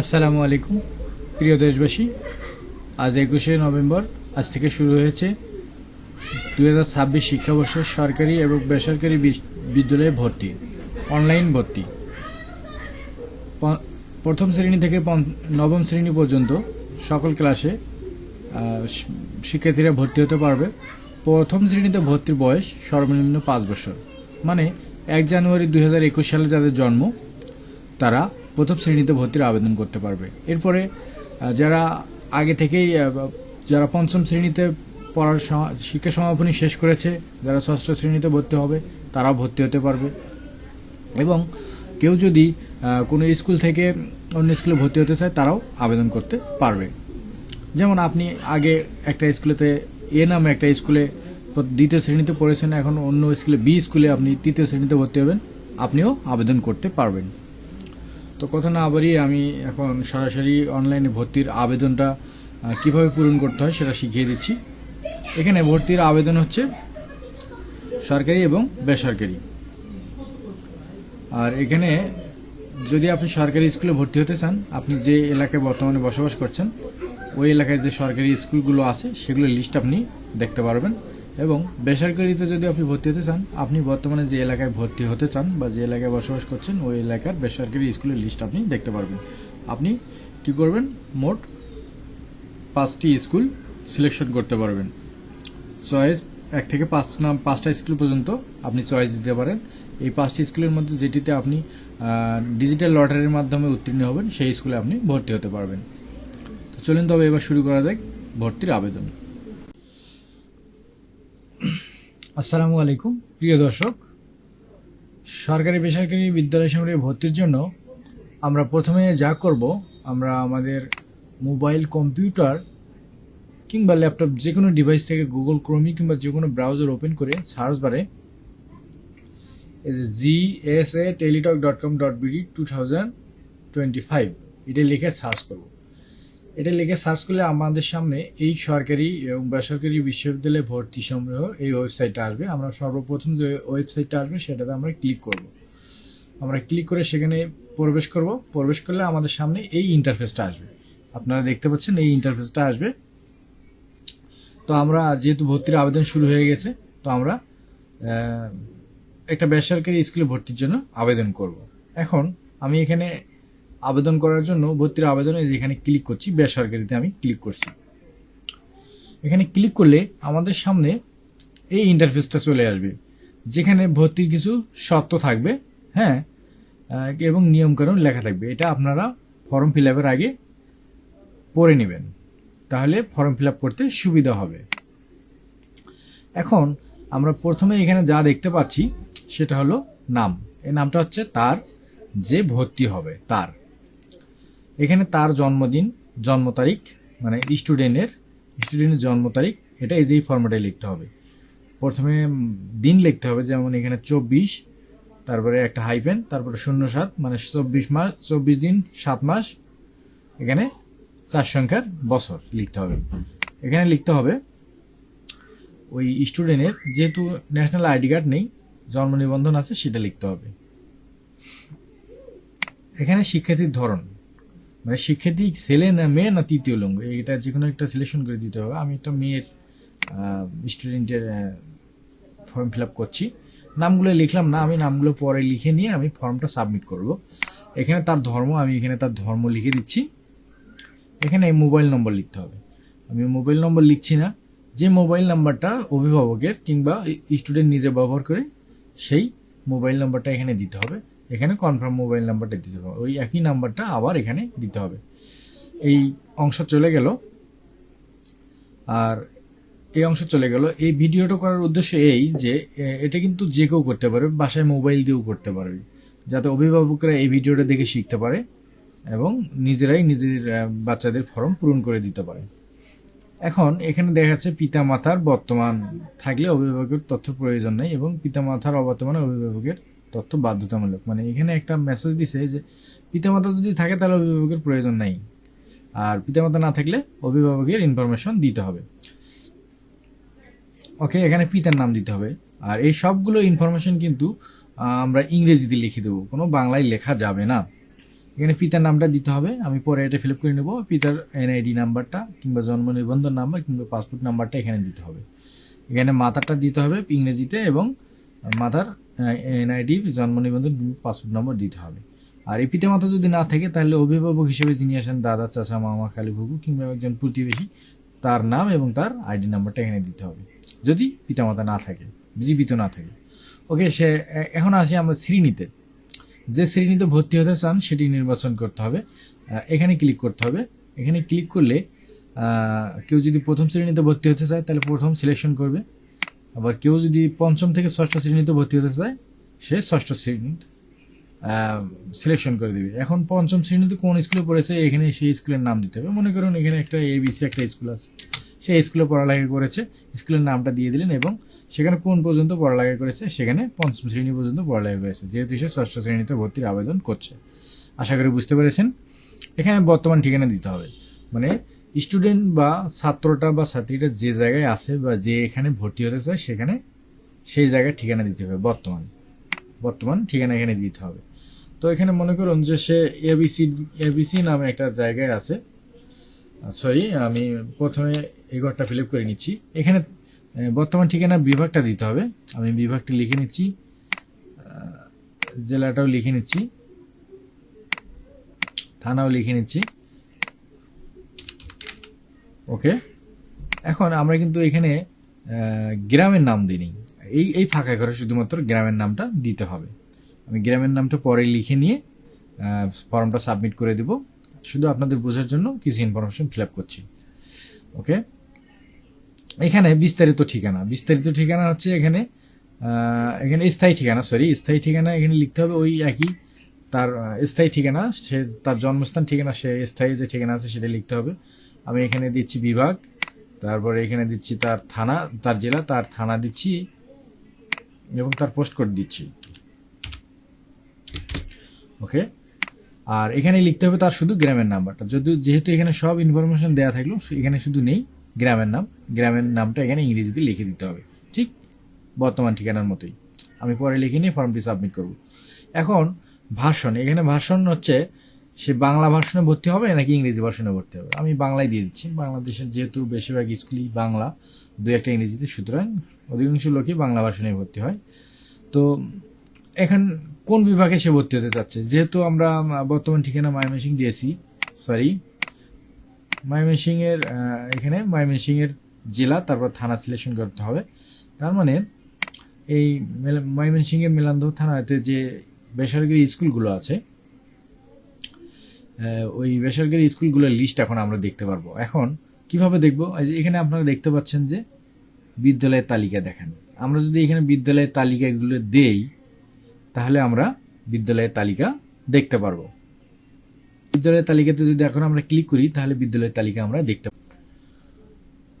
আসসালামু আলাইকুম, প্রিয় দেশবাসী। আজ একুশে নভেম্বর, আজ থেকে শুরু হয়েছে দু হাজার ছাব্বিশ শিক্ষাবর্ষের সরকারি এবং বেসরকারি বিদ্যালয়ে ভর্তি, অনলাইন ভর্তি। প্রথম শ্রেণি থেকে নবম শ্রেণি পর্যন্ত সকল ক্লাসে শিক্ষার্থীরা ভর্তি হতে পারবে। প্রথম শ্রেণীতে ভর্তির বয়স সর্বনিম্ন পাঁচ বছর। মানে এক জানুয়ারি দুই হাজার একুশ সালে যাদের জন্ম, তারা প্রথম শ্রেণীতে ভর্তির আবেদন করতে পারবে। এরপরে যারা আগে থেকেই যারা পঞ্চম শ্রেণীতে পড়ার শিক্ষা সমাপনী শেষ করেছে, যারা ষষ্ঠ শ্রেণীতে ভর্তি হবে, তারাও ভর্তি হতে পারবে। এবং কেউ যদি কোনো স্কুল থেকে অন্য স্কুলে ভর্তি হতে চায়, তারাও আবেদন করতে পারবে। যেমন আপনি আগে একটা স্কুলেতে, এ নামে একটা স্কুলে দ্বিতীয় শ্রেণীতে পড়েছেন, এখন অন্য স্কুলে, বি স্কুলে আপনি তৃতীয় শ্রেণীতে ভর্তি হবেন, আপনিও আবেদন করতে পারবেন। তো কথা না বাড়িয়ে আমি এখন সরাসরি অনলাইনে ভর্তির আবেদনটা কীভাবে পূরণ করতে হয় সেটা শিখিয়ে দিচ্ছি। এখানে ভর্তির আবেদন হচ্ছে সরকারি এবং বেসরকারি। আর এখানে যদি আপনি সরকারি স্কুলে ভর্তি হতে চান, আপনি যে এলাকায় বর্তমানে বসবাস করছেন, ওই এলাকায় যে সরকারি স্কুলগুলো আছে, সেগুলোর লিস্ট আপনি দেখতে পারবেন। এবং বেসরকারিতে যদি আপনি ভর্তি হতে চান, আপনি বর্তমানে যে এলাকায় ভর্তি হতে চান বা যে এলাকায় বসবাস করছেন, ওই এলাকার বেসরকারি স্কুলের লিস্ট আপনি দেখতে পারবেন। আপনি কি করবেন? মোট পাঁচটি স্কুল সিলেকশন করতে পারবেন। চয়েস, এক থেকে পাঁচ নাম পাঁচটা স্কুল পর্যন্ত আপনি চয়েস দিতে পারেন। এই পাঁচটি স্কুলের মধ্যে যেটিতে আপনি ডিজিটাল লটারির মাধ্যমে উত্তীর্ণ হবেন, সেই স্কুলে আপনি ভর্তি হতে পারবেন। তো চলুন তবে এবার শুরু করা যাক ভর্তির আবেদন। আসসালামু আলাইকুম, প্রিয় দর্শক। সরকারি বেসরকারি বিদ্যালয় সমূহে ভর্তির জন্য আমরা প্রথমে যা করব, আমরা আমাদের মোবাইল, কম্পিউটার কিংবা ল্যাপটপ যে কোনো ডিভাইস থেকে গুগল ক্রোমি কিংবা যে কোনো ব্রাউজার ওপেন করে সার্চ বারে G S A Teletalk dot com dot BD two thousand twenty five এটা লিখে সার্চ করব। এটা লিখে সার্চ করলে আমাদের সামনে এই সরকারি এবং বেসরকারি বিশ্ববিদ্যালয়ে ভর্তি সংগ্রহ এই ওয়েবসাইটটা আসবে। আমরা সর্বপ্রথম যে ওয়েবসাইটটা আসবে সেটাতে আমরা ক্লিক করব। আমরা ক্লিক করে সেখানে প্রবেশ করব। প্রবেশ করলে আমাদের সামনে এই ইন্টারফেসটা আসবে। আপনারা দেখতে পাচ্ছেন এই ইন্টারফেসটা আসবে। তো আমরা যেহেতু ভর্তির আবেদন শুরু হয়ে গেছে, তো আমরা একটা বেসরকারি স্কুলে ভর্তির জন্য আবেদন করব। এখন আমি এখানে আবেদন করার জন্য, ভর্তির আবেদনে যেখানে ক্লিক করছি, বেসরকারিতে আমি ক্লিক করছি। এখানে ক্লিক করলে আমাদের সামনে এই ইন্টারফেসটা চলে আসবে, যেখানে ভর্তির কিছু শর্ত থাকবে হ্যাঁ এবং নিয়মকানুন লেখা থাকবে। এটা আপনারা ফর্ম ফিল আপের আগে পড়ে নেবেন, তাহলে ফর্ম ফিল আপ করতে সুবিধা হবে। এখন আমরা প্রথমে এখানে যা দেখতে পাচ্ছি, সেটা হলো নাম। এই নামটা হচ্ছে তার, যে ভর্তি হবে, তার। এখানে তার জন্মদিন, জন্ম তারিখ মানে স্টুডেন্টের স্টুডেন্টের জন্ম তারিখ, এটা এই যে ফর্মেটে লিখতে হবে। প্রথমে দিন লিখতে হবে, যেমন এখানে চব্বিশ, তারপরে একটা হাইফেন তারপরে শূন্য সাত মানে চব্বিশ মাস চব্বিশ দিন, সাত মাস, এখানে চার সংখ্যার বছর লিখতে হবে। এখানে লিখতে হবে, ওই স্টুডেন্টের যেহেতু ন্যাশনাল আইডি কার্ড নেই, জন্ম নিবন্ধন আছে, সেটা লিখতে হবে। এখানে শিক্ষার্থীর ধরন মানে শিক্ষার্থী ছেলে না মেয়ে না তৃতীয় লিঙ্গ? এটা যে কোনো একটা সিলেকশন করে দিতে হবে। আমি একটা মেয়ের স্টুডেন্টের ফর্ম ফিল আপ করছি। নামগুলো লিখলাম না, আমি নামগুলো পরে লিখে নিয়ে আমি ফর্মটা সাবমিট করব। এখানে তার ধর্ম, আমি এখানে তার ধর্ম লিখে দিচ্ছি। এখানে মোবাইল নম্বর লিখতে হবে। আমি মোবাইল নম্বর লিখছি না। যে মোবাইল নাম্বারটা অভিভাবকের কিংবা স্টুডেন্ট নিজে ব্যবহার করে, সেই মোবাইল নাম্বারটা এখানে দিতে হবে। এখানে কনফার্ম মোবাইল নাম্বারটা দিতে হবে। ওই একই নাম্বারটা আবার এখানে দিতে হবে। এই অংশ চলে গেল। আর এই অংশ চলে গেল। এই ভিডিওটা করার উদ্দেশ্য এই যে এটা কিন্তু যে কেউ করতে পারবে, বাসায় মোবাইল দিয়েও করতে পারবে। যাতে অভিভাবকরা এই ভিডিওটা দেখে শিখতে পারে এবং নিজেরাই নিজের বাচ্চাদের ফর্ম পূরণ করে দিতে পারে। এখন এখানে দেখা যাচ্ছে পিতা মাতার বর্তমান থাকলে অভিভাবকের তথ্য প্রয়োজন নেই এবং পিতামাতার অবর্তমানে অভিভাবকের তথ্য বাধ্যতামূলক। মানে এখানে একটা মেসেজ দিছে যে, পিতামাতা যদি থাকে তাহলে অভিভাবকের প্রয়োজন নেই। আর পিতামাতা না থাকলে অভিভাবকের ইনফরমেশন দিতে হবে। ওকে এখানে পিতার নাম দিতে হবে। আর এই সবগুলো ইনফরমেশন কিন্তু আমরা ইংরেজিতে লিখে দেবো। কোনো বাংলায় লেখা যাবে না। এখানে পিতার নামটা দিতে হবে। আমি পরে এটা ফিল আপ করে নেব। পিতার এনআইডি নাম্বারটা কিংবা জন্ম নিবন্ধন নাম্বার কিংবা পাসপোর্ট নাম্বারটা এখানে দিতে হবে। এখানে মাতারটা দিতে হবে ইংরেজিতে এবং মাতার এনআইডি, জন্ম নিবন্ধন, পাসপোর্ট নম্বর দিতে হবে। আর এই পিতা মাতা যদি না থাকে, তাহলে অভিভাবক হিসেবে যিনি আসেন দাদা, চাচা, মামা, খালি ফুকু কিংবা একজন প্রতিবেশী, তার নাম এবং তার আইডি নাম্বারটা এখানে দিতে হবে, যদি পিতামাতা না থাকে, জীবিত না থাকে। ওকে, সে এখন আসি আমরা শ্রেণীতে। যে শ্রেণীতে ভর্তি হতে চান, সেটি নির্বাচন করতে হবে। এখানে ক্লিক করতে হবে। এখানে ক্লিক করলে কেউ যদি প্রথম শ্রেণীতে ভর্তি হতে চায়, তাহলে প্রথম সিলেকশন করবে। আবার কেউ যদি পঞ্চম থেকে ষষ্ঠ শ্রেণীতে ভর্তি হতে চায়, সে ষষ্ঠ শ্রেণীতে সিলেকশন করে দিবে। এখন পঞ্চম শ্রেণীতে কোন স্কুলে পড়েছে, এখানে সেই স্কুলের নাম দিতে হবে। মনে করুন এখানে একটা এবিসি একটা স্কুল আছে। সেই স্কুলে পড়ালেখা করেছে স্কুলের নামটা দিয়ে দিলেন এবং সেখানে কোন পর্যন্ত পড়ালেখা করেছে, সেখানে পঞ্চম শ্রেণি পর্যন্ত পড়ালেখা করেছে। যেহেতু সে ষষ্ঠ শ্রেণীতে ভর্তির আবেদন করছে। আশা করি বুঝতে পেরেছেন। এখানে বর্তমান ঠিকানা দিতে হবে। মানে স্টুডেন্ট বা ছাত্রটা বা ছাত্রীটা যে জায়গায় আছে বা যে এখানে ভর্তি হতে চায়, সেখানে সেই জায়গায় ঠিকানা দিতে হবে, বর্তমান। বর্তমান ঠিকানা এখানে দিতে হবে। তো এখানে মনে করুন যে সে এবিসি এবিসি নামে একটা জায়গায় আছে। সরি আমি প্রথমে এই ঘরটা ফিল আপ করে নিচ্ছি। এখানে বর্তমান ঠিকানার বিভাগটা দিতে হবে। আমি বিভাগটা লিখে নিচ্ছি। জেলাটাও লিখে নিচ্ছি। থানাও লিখে নিচ্ছি। ওকে? এখন আমরা কিন্তু এখানে গ্রামের নাম দিইনি। এই এই ফাঁকা ঘরে শুধুমাত্র গ্রামের নামটা দিতে হবে। আমি গ্রামের নামটা পরে লিখে নিয়ে ফর্মটা সাবমিট করে দেব। শুধু আপনাদের বোঝার জন্য কিছু ইনফরমেশন ফিল আপ করছি। ওকে? এখানে বিস্তারিত ঠিকানা। বিস্তারিত ঠিকানা হচ্ছে এখানে এখানে স্থায়ী ঠিকানা সরি স্থায়ী ঠিকানা এখানে লিখতে হবে ওই একই। তার স্থায়ী ঠিকানা, সে, তার জন্মস্থান ঠিকানা, সে স্থায়ী যে ঠিকানা আছে সেটা লিখতে হবে। আমি এখানে দিচ্ছি বিভাগ, তারপরে এখানে দিচ্ছি তার থানা, তার জেলা, তার থানা দিচ্ছি এবং তার পোস্ট কোড দিচ্ছি। ওকে? আর এখানে লিখতে হবে তার শুধু গ্রামের নাম্বারটা যদি, যেহেতু এখানে সব ইনফরমেশন দেওয়া থাকল, এখানে শুধু নেই, গ্রামের নাম। গ্রামের নামটা এখানে ইংরেজিতে লিখে দিতে হবে। ঠিক বর্তমান ঠিকানার মতোই। আমি পরে লিখে নিয়ে ফর্মটি সাবমিট করব। এখন ভাষণ। এখানে ভাষণ হচ্ছে সে বাংলা ভাষণে ভর্তি হবে নাকি ইংরেজি ভাষণে ভর্তি হবে? আমি বাংলায় দিয়ে দিচ্ছি। বাংলাদেশের যেহেতু বেশিরভাগ স্কুলই বাংলা দু একটা ইংরেজিতে। সুতরাং অধিকাংশ লোকই বাংলা ভাষণে ভর্তি হয়। তো এখন কোন বিভাগে সে ভর্তি হতে চাচ্ছে? যেহেতু আমরা বর্তমান ঠিকানা ময়মনসিং দিয়েছি সরি আহ, এখানে ময়মনসিংহের জেলা তারপর থানা সিলেকশন করতে হবে। তার মানে এই ময়মনসিংহের মেলান্দহ থানাতে যে বেসরকারি স্কুলগুলো আছে ওই বেসরকারি স্কুলগুলোর লিস্ট এখন আমরা দেখতে পারব। এখন কীভাবে দেখব? এখানে আপনারা দেখতে পাচ্ছেন যে বিদ্যালয়ের তালিকা দেখেন। আমরা যদি এখানে বিদ্যালয়ের তালিকাগুলো দেই, তাহলে আমরা বিদ্যালয়ের তালিকা দেখতে পারব। বিদ্যালয়ের তালিকাতে যদি এখন আমরা ক্লিক করি, তাহলে বিদ্যালয়ের তালিকা আমরা দেখতে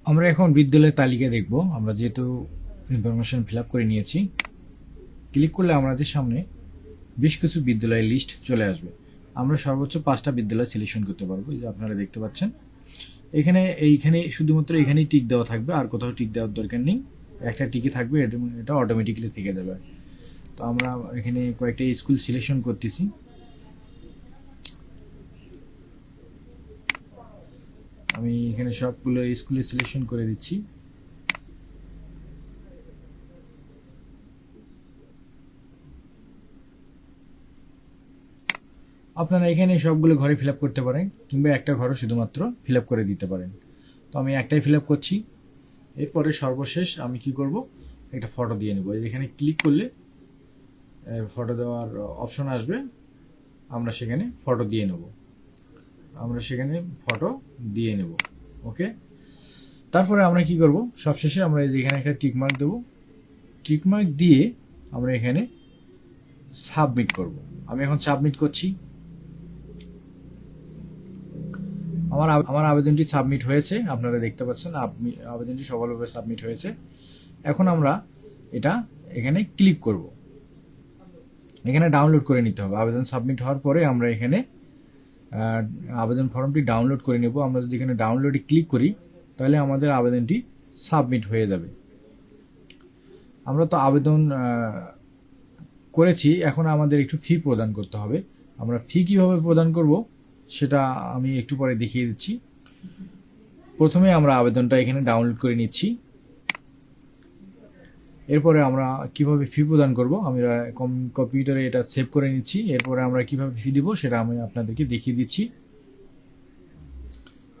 আমরা এখন বিদ্যালয়ের তালিকা দেখব। আমরা যেহেতু ইনফরমেশন ফিল করে নিয়েছি ক্লিক করলে আমাদের সামনে বেশ কিছু বিদ্যালয়ের লিস্ট চলে আসবে। আমরা সর্বোচ্চ পাঁচটা বিদ্যালয় সিলেকশন করতে পারব যে আপনারা দেখতে পাচ্ছেন। এখানে, এইখানে শুধুমাত্র এখানেই টিক দেওয়া থাকবে, আর কোথাও টিক দেওয়ার দরকার নেই। একটা টিকে থাকবে, এটা অটোমেটিক্যালি থেকে যাবে। তো আমরা এখানে কয়েকটা স্কুল সিলেকশন করতেছি। আমি এখানে সবগুলো স্কুলে সিলেকশন করে দিচ্ছি। আপনারা এখানে সবগুলো ঘরে ফিল করতে পারেন, কিংবা একটা ঘরও শুধুমাত্র ফিল করে দিতে পারেন। তো আমি একটাই ফিল করছি। এরপরে সর্বশেষ আমি কি করব? একটা ফটো দিয়ে নেব। এখানে ক্লিক করলে ফটো দেওয়ার অপশন আসবে। আমরা সেখানে ফটো দিয়ে নেব। আমরা সেখানে ফটো দিয়ে নেব। ওকে? তারপরে আমরা কি করব? সবশেষে আমরা এই এখানে একটা টিক মার্ক দেবো। টিক দিয়ে আমরা এখানে সাবমিট করব। আমি এখন সাবমিট করছি। আমার আমার আবেদনটি সাবমিট হয়েছে, আপনারা দেখতে পাচ্ছেন আপনি- আবেদনটি সফলভাবে সাবমিট হয়েছে। এখন আমরা এটা এখানে ক্লিক করব। এখানে ডাউনলোড করে নিতে হবে। আবেদন সাবমিট হওয়ার পরে আমরা এখানে আবেদন ফর্মটি ডাউনলোড করে নেব। আমরা যদি এখানে ডাউনলোডে ক্লিক করি, তাহলে আমাদের আবেদনটি সাবমিট হয়ে যাবে। আমরা তো আবেদন করেছি। এখন আমাদের একটু ফি প্রদান করতে হবে। আমরা ফি কীভাবে প্রদান করব? সেটা আমি একটু পরে দেখিয়ে দিচ্ছি। প্রথমে আমরা আবেদনটা এখানে ডাউনলোড করে নিচ্ছি। এরপরে আমরা কীভাবে ফি প্রদান করব, আমি কম- কম্পিউটারে এটা সেভ করে নিচ্ছি। এরপরে আমরা কীভাবে ফি দিব সেটা আমি আপনাদেরকে দেখিয়ে দিচ্ছি।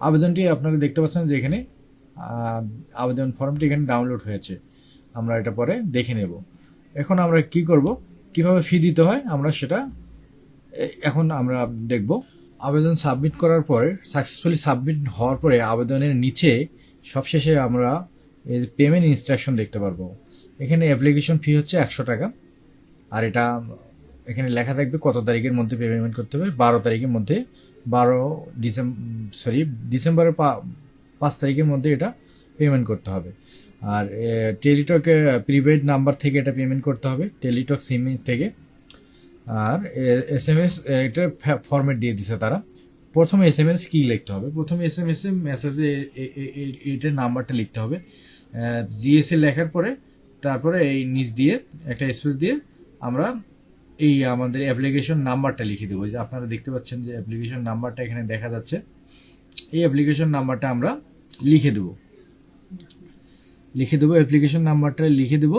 আবেদনটি আপনারা দেখতে পাচ্ছেন যে এখানে আবেদন ফর্মটি এখানে ডাউনলোড হয়েছে। আমরা এটা পরে দেখে নেব। এখন আমরা কি করব? কীভাবে ফি দিতে হয়? আমরা সেটা এখন আমরা দেখব। আবেদন সাবমিট করার পরে সাকসেসফুলি সাবমিট হওয়ার পরে আবেদনের নিচে সবশেষে আমরা এই পেমেন্ট ইনস্ট্রাকশন দেখতে পারব। এখানে অ্যাপ্লিকেশন ফি হচ্ছে একশো টাকা। আর এটা এখানে লেখা থাকবে কত তারিখের মধ্যে পেমেন্ট করতে হবে। বারো তারিখের মধ্যে, বারো ডিসেম্বর সরি ডিসেম্বরের পাঁচ তারিখের মধ্যে এটা পেমেন্ট করতে হবে। আর টেলিটক প্রিপেড নাম্বার থেকে এটা পেমেন্ট করতে হবে। টেলিটক সিম থেকে। আর এস এম এস এটা ফরম্যাট দিয়ে দিছে তারা। প্রথমে এস এম এস কী লিখতে হবে? প্রথমে এস এম এস এ মেসেজে এটার নাম্বারটা লিখতে হবে। জিএসএ লেখার পরে, তারপরে এই নিচ দিয়ে, একটা স্পেস দিয়ে আমরা এই আমাদের অ্যাপ্লিকেশন নাম্বারটা লিখে দেবো। যে আপনারা দেখতে পাচ্ছেন যে অ্যাপ্লিকেশন নাম্বারটা এখানে দেখা যাচ্ছে। এই অ্যাপ্লিকেশন নাম্বারটা আমরা লিখে দেবো। লিখে দেবো অ্যাপ্লিকেশন নাম্বারটা লিখে দেবো।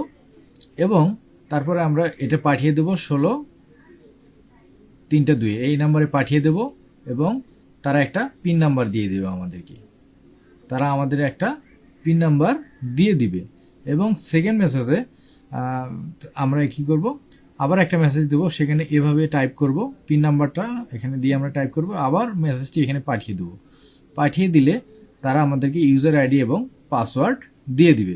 এবং তারপরে আমরা এটা পাঠিয়ে দেবো ষোলো তিনটা দুই, এই নাম্বারে পাঠিয়ে দেব এবং তারা একটা পিন নাম্বার দিয়ে দেবে আমাদেরকে। তারা আমাদের একটা পিন নাম্বার দিয়ে দিবে এবং সেকেন্ড মেসেজে আমরা কি করব? আবার একটা মেসেজ দেব, সেখানে এভাবে টাইপ করব, পিন নাম্বারটা এখানে দিয়ে আমরা টাইপ করব, আবার মেসেজটি এখানে পাঠিয়ে দেবো। পাঠিয়ে দিলে তারা আমাদেরকে ইউজার আইডি এবং পাসওয়ার্ড দিয়ে দিবে।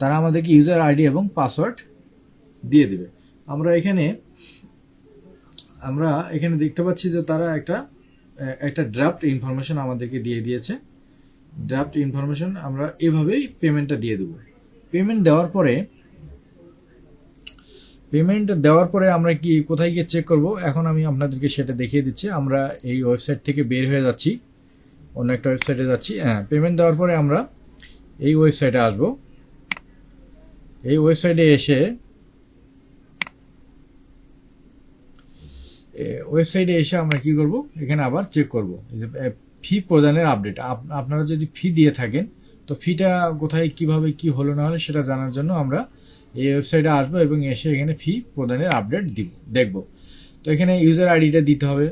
তারা আমাদেরকে ইউজার আইডি এবং পাসওয়ার্ড দিয়ে দিবে। আমরা এখানে আমরা এখানে দেখতে পাচ্ছি যে তারা একটা একটা ড্রাফট ইনফরমেশন আমাদেরকে দিয়ে দিয়েছে। ড্রাফট ইনফরমেশন আমরা এভাবেই পেমেন্টটা দিয়ে দেবো। পেমেন্ট দেওয়ার পরে পেমেন্ট দেওয়ার পরে আমরা কি, কোথায় গিয়ে চেক করব? এখন আমি আপনাদেরকে সেটা দেখিয়ে দিচ্ছি। আমরা এই ওয়েবসাইট থেকে বের হয়ে যাচ্ছি। অন্য একটা ওয়েবসাইটে যাচ্ছি। হ্যাঁ পেমেন্ট দেওয়ার পরে আমরা এই ওয়েবসাইটে আসব। এই ওয়েবসাইটে এসে ওয়েবসাইটে এসে আমরা কি করব? এখানে আবার চেক করব। ফি প্রদানের আপডেট আপনারা যদি ফি দিয়ে থাকেন, তো ফিটা কোথায়, কীভাবে, কি হলো না হলো সেটা জানার জন্য আমরা এই ওয়েবসাইটে আসব এবং এসে এখানে ফি প্রদানের আপডেট দিব, দেখব। তো এখানে ইউজার আইডিটা দিতে হবে,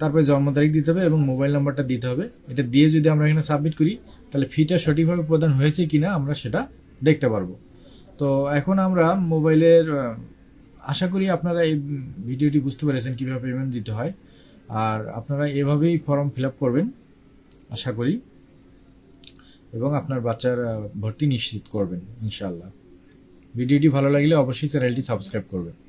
তারপরে জন্ম তারিখ দিতে হবে এবং মোবাইল নাম্বারটা দিতে হবে। এটা দিয়ে যদি আমরা এখানে সাবমিট করি, তাহলে ফিটা সঠিকভাবে প্রদান হয়েছে কিনা আমরা সেটা দেখতে পারব। তো এখন আমরা মোবাইলের আশা করি আপনারা এই ভিডিওটি বুঝতে পেরেছেন কীভাবে পেমেন্ট দিতে হয়। আর আপনারা এভাবেই ফর্ম ফিল করবেন, আশা করি। এবং আপনার বাচ্চার ভর্তি নিশ্চিত করবেন ইনশাল্লাহ ভিডিওটি ভালো লাগলে অবশ্যই চ্যানেলটি সাবস্ক্রাইব করবেন।